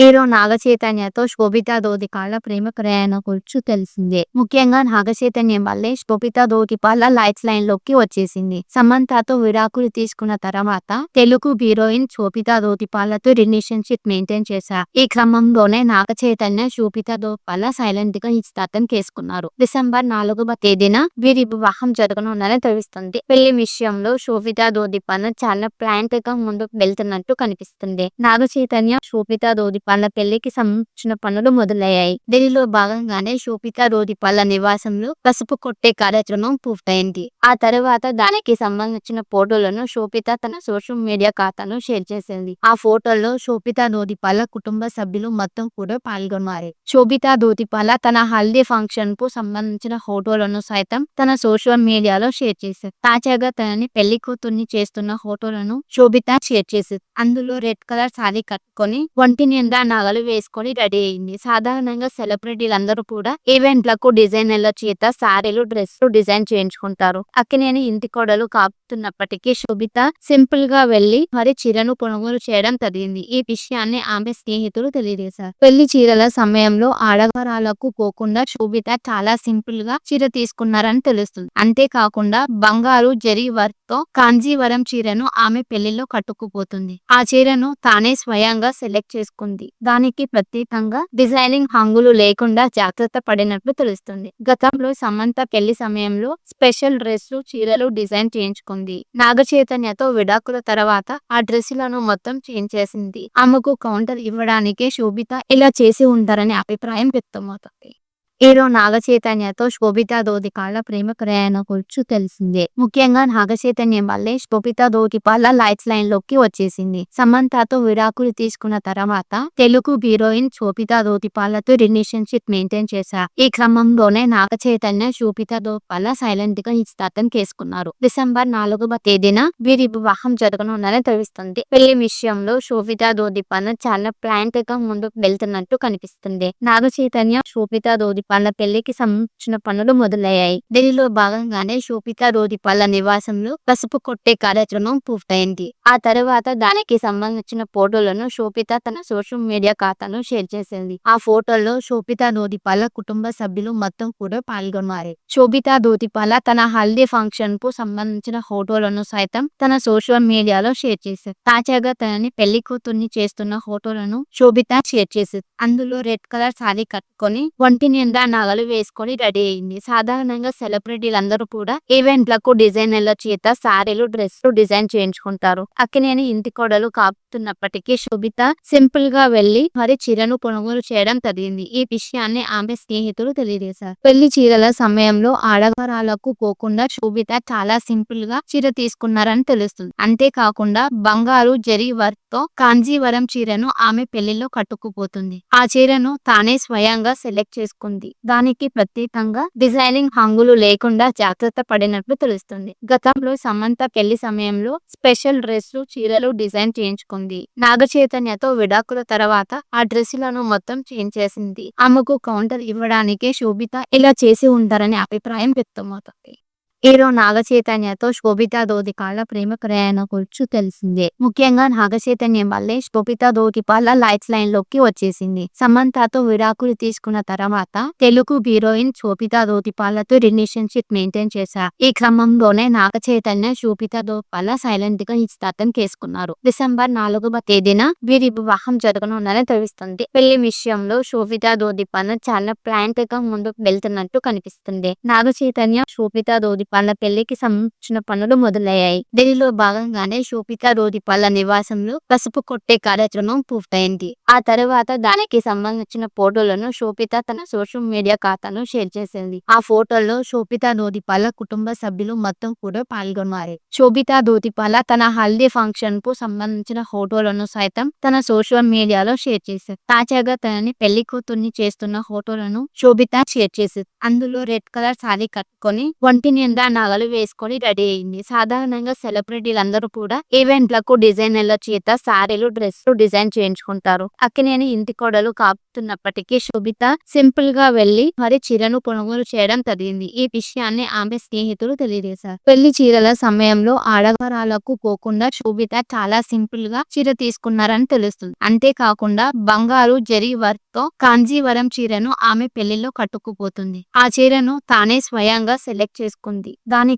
Hero నాగ చైతన్యతో శోభితా ధోతిపాల ప్రేమ ప్రయాణ గురించి తెలిసిందే. ముఖ్యంగా నాగ చైతన్యం వల్లే శోభితా ధోతిపాల లైఫ్ లైన్లోకి వచ్చేసింది. సమంతతో విడాకులు తీసుకున్న తర్వాత తెలుగు హీరోయిన్ శోభితా ధోతిపాలతో రిలేషన్షిప్ మెయింటైన్ చేశారు ఈ క్రమంలోనే నాగ చైతన్య శోభితా దోపాల సైలెంట్గా నిశ్చితార్థం చేసుకున్నారు డిసెంబర్ నాలుగవ తేదీన వీరి వివాహం జరగనుందని తెలుస్తుంది. పెళ్ళి విషయంలో శోభితా ధోతిపాల చాలా ప్లాంట్గా ముందుకు వెళ్తున్నట్టు కనిపిస్తుంది. నాగ చైతన్య శోభితా వాళ్ళ పెళ్ళికి సంబంధించిన పనులు మొదలయ్యాయి. దీనిలో భాగంగానే శోభితా ధోతిపాల నివాసంలో పసుపు కొట్టే కార్యక్రమం పూర్తయింది. ఆ తర్వాత దానికి సంబంధించిన ఫోటోలను శోభిత తన సోషల్ మీడియా ఖాతాను షేర్ చేసింది. ఆ ఫోటోల్లో శోభితా ధోతిపాల కుటుంబ సభ్యులు మొత్తం కూడా పాల్గొన్నారు. శోభితా ధోతిపాల తన హల్దీ ఫంక్షన్కు సంబంధించిన ఫోటోలను సైతం తన సోషల్ మీడియాలో షేర్ చేశారు. తాజాగా తనని పెళ్ళి కూతుర్ని చేస్తున్న ఫోటోలను శోభిత షేర్ చేసింది. అందులో రెడ్ కలర్ సారీ కట్టుకొని ఒంటి నిండా నగలు వేసుకొని రెడీ అయింది. సాధారణంగా సెలబ్రిటీలందరూ కూడా ఈవెంట్లకు డిజైనర్ల చేత సారీలు డ్రెస్ డిజైన్ చేయించుకుంటారు. అక్కినేని ఇంటి కోడలు కాపుతున్నప్పటికీ శోభిత సింపుల్గా వెళ్ళి మరి చీరను కొనుగోలు చేయడం జరిగింది ఈ విషయాన్ని ఆమె స్నేహితులు తెలియజేశారు. పెళ్ళి చీరల సమయంలో ఆడవరాలకు పోకుండా శోభిత చాలా సింపుల్గా చీర తీసుకున్నారని తెలుస్తుంది. అంతేకాకుండా బంగారు జరి వర్క్తో కాంజీవరం చీరను ఆమె పెళ్ళిలో కట్టుకుపోతుంది. ఆ చీరను తానే స్వయంగా సెలెక్ట్ చేసుకుంది. దానికి ప్రత్యేకంగా డిజైనింగ్ హంగులు లేకుండా జాగ్రత్త పడినట్లు తెలుస్తుంది. గతంలో సమంత పెళ్ళి సమయంలో స్పెషల్ డ్రెస్లు చీరలు డిజైన్ చేయించుకుంది. నాగ చైతన్యతో విడాకుల తర్వాత ఆ డ్రెస్సులను మొత్తం చేంజ్ చేసింది. ఆమెకు కౌంటర్ ఇవ్వడానికే శోభిత ఇలా చేసి ఉంటారనే అభిప్రాయం వ్యక్తమవుతుంది. హీరో నాగ చైతన్యతో శోభితా ధోతిపాల ప్రేమ ప్రయాణ గురించి తెలిసిందే. ముఖ్యంగా నాగ చైతన్యం వల్లే శోభితా ధోతిపాల లైఫ్ లైన్లోకి వచ్చేసింది. సమంతతో విడాకులు తీసుకున్న తర్వాత తెలుగు హీరోయిన్ శోభితా ధోతిపాలతో రిలేషన్షిప్ మెయింటైన్ చేశారు. ఈ క్రమంలోనే నాగ చైతన్య శోభితా ధోతిపాల సైలెంట్గా నిశ్చితార్థం చేసుకున్నారు. డిసెంబర్ నాలుగవ తేదీన వీరి వివాహం జరగనుందని తెలుస్తుంది. పెళ్ళి విషయంలో శోభితా ధోతిపాల చాలా ప్లాంట్గా ముందుకు వెళ్తున్నట్టు కనిపిస్తుంది. నాగ చైతన్య శోభితా ధోతి వాళ్ళ పెళ్ళికి సంబంధించిన పనులు మొదలయ్యాయి. దీనిలో భాగంగానే శోభితా రోదిపాల నివాసంలో పసుపు కొట్టే కార్యక్రమం పూర్తయింది. ఆ తర్వాత దానికి సంబంధించిన ఫోటోలను శోభిత తన సోషల్ మీడియా ఖాతాను షేర్ చేసింది. ఆ ఫోటోల్లో శోభితా దోదిపాల కుటుంబ సభ్యులు మొత్తం కూడా పాల్గొన్నారు. శోభితా దోతిపాల తన హల్దీ ఫంక్షన్కు సంబంధించిన ఫోటోలను సైతం తన సోషల్ మీడియాలో షేర్ చేశారు తాజాగా తనని పెళ్ళి కూతుర్ని చేస్తున్న ఫోటోలను శోభిత షేర్ చేసింది. అందులో రెడ్ కలర్ సారీ కట్టుకొని ఒంటి నిండా నగలు వేసుకొని రెడీ అయింది. సాధారణంగా సెలబ్రిటీలందరూ కూడా ఈవెంట్లకు డిజైనర్ల చేత సారీలు డ్రెస్ డిజైన్ చేయించుకుంటారు. అక్కినేని ఇంటి కోడలు కాపుతున్నప్పటికీ శోభిత సింపుల్గా వెళ్ళి మరి చీరను కొనుగోలు చేయడం జరిగింది ఈ విషయాన్ని ఆమె స్నేహితులు తెలియజేశారు. పెళ్ళి చీరల సమయంలో ఆడవరాలకు పోకుండా శోభిత చాలా సింపుల్గా చీర తీసుకున్నారని తెలుస్తుంది. అంతేకాకుండా బంగారు జరి వర్క్తో కాంజీవరం చీరను ఆమె పెళ్ళిలో కట్టుకుపోతుంది. ఆ చీరను తానే స్వయంగా సెలెక్ట్ చేసుకుంది. దానికి ప్రత్యేకంగా డిజైనింగ్ హంగులు లేకుండా జాగ్రత్త పడినట్లు తెలుస్తుంది. గతంలో సమంత పెళ్ళి సమయంలో స్పెషల్ డ్రెస్లు చీరలు డిజైన్ చేయించుకుంది. నాగ చైతన్యతో విడాకుల తర్వాత ఆ డ్రెస్సులను మొత్తం చేంజ్ చేసింది. ఆమెకు కౌంటర్ ఇవ్వడానికే శోభిత ఇలా చేసి ఉంటారనే అభిప్రాయం వ్యక్తమవుతుంది. హీరో నాగ చైతన్యతో శోభితా దోదికాళ్ళ ప్రేమ ప్రయాణ గురించి తెలిసిందే. ముఖ్యంగా నాగ చైతన్యం వల్లే శోభితా ధోతిపాల లైఫ్ లైన్లోకి వచ్చేసింది. సమంతతో విడాకులు తీసుకున్న తర్వాత తెలుగు హీరోయిన్ శోభితా ధోతిపాలతో రిలేషన్షిప్ మెయింటైన్ చేశారు ఈ క్రమంలోనే నాగ చైతన్య శోభితా ధోతిపాల సైలెంట్గా నిశ్చితార్థం చేసుకున్నారు. డిసెంబర్ నాలుగవ తేదీన వీరి వివాహం జరగనుందని తెలుస్తుంది. పెళ్ళి విషయంలో శోభితా ధోతిపాల చాలా ప్లాంట్గా ముందుకు వెళ్తున్నట్టు కనిపిస్తుంది. నాగ చైతన్య శోభితా ధోతి వాళ్ళ పెళ్ళికి సంబంధించిన పనులు మొదలయ్యాయి. దీనిలో భాగంగానే శోభితా రోదిపాల నివాసంలో పసుపు కొట్టే కార్యక్రమం పూర్తయింది. ఆ తర్వాత దానికి సంబంధించిన ఫోటోలను శోభిత తన సోషల్ మీడియా ఖాతాను షేర్ చేసింది. ఆ ఫోటోల్లో శోభితా దోదిపాల కుటుంబ సభ్యులు మొత్తం కూడా పాల్గొన్నారు. శోభితా దోదిపాల తన హల్దీ ఫంక్షన్కు సంబంధించిన ఫోటోలను సైతం తన సోషల్ మీడియాలో షేర్ చేశారు. తాజాగా తనని పెళ్ళి కూతుర్ని చేస్తున్న ఫోటోలను శోభిత షేర్ చేసింది. అందులో రెడ్ కలర్ సారీ కట్టుకొని ఒంటి నిండా ఇలా నగలు వేసుకొని రెడీ అయింది. సాధారణంగా సెలబ్రిటీలందరూ కూడా ఈవెంట్లకు డిజైనర్ల చేత సారీలు డ్రెస్లు డిజైన్ చేయించుకుంటారు. అక్కినేని ఇంటి కోడలు కాపుతున్నప్పటికీ శోభిత సింపుల్గా వెళ్ళి మరి చీరను కొనుగోలు చేయడం జరిగింది ఈ విషయాన్ని ఆమె స్నేహితులు తెలియజేశారు. పెళ్ళి చీరల సమయంలో ఆడవరాలకు పోకుండా శోభిత చాలా సింపుల్గా చీర తీసుకున్నారని తెలుస్తుంది. అంతేకాకుండా బంగారు జరీ వర్క్తో కాంజీవరం చీరను ఆమె పెళ్ళిలో కట్టుకుపోతుంది. ఆ చీరను తానే స్వయంగా సెలెక్ట్ చేసుకుంది. దాని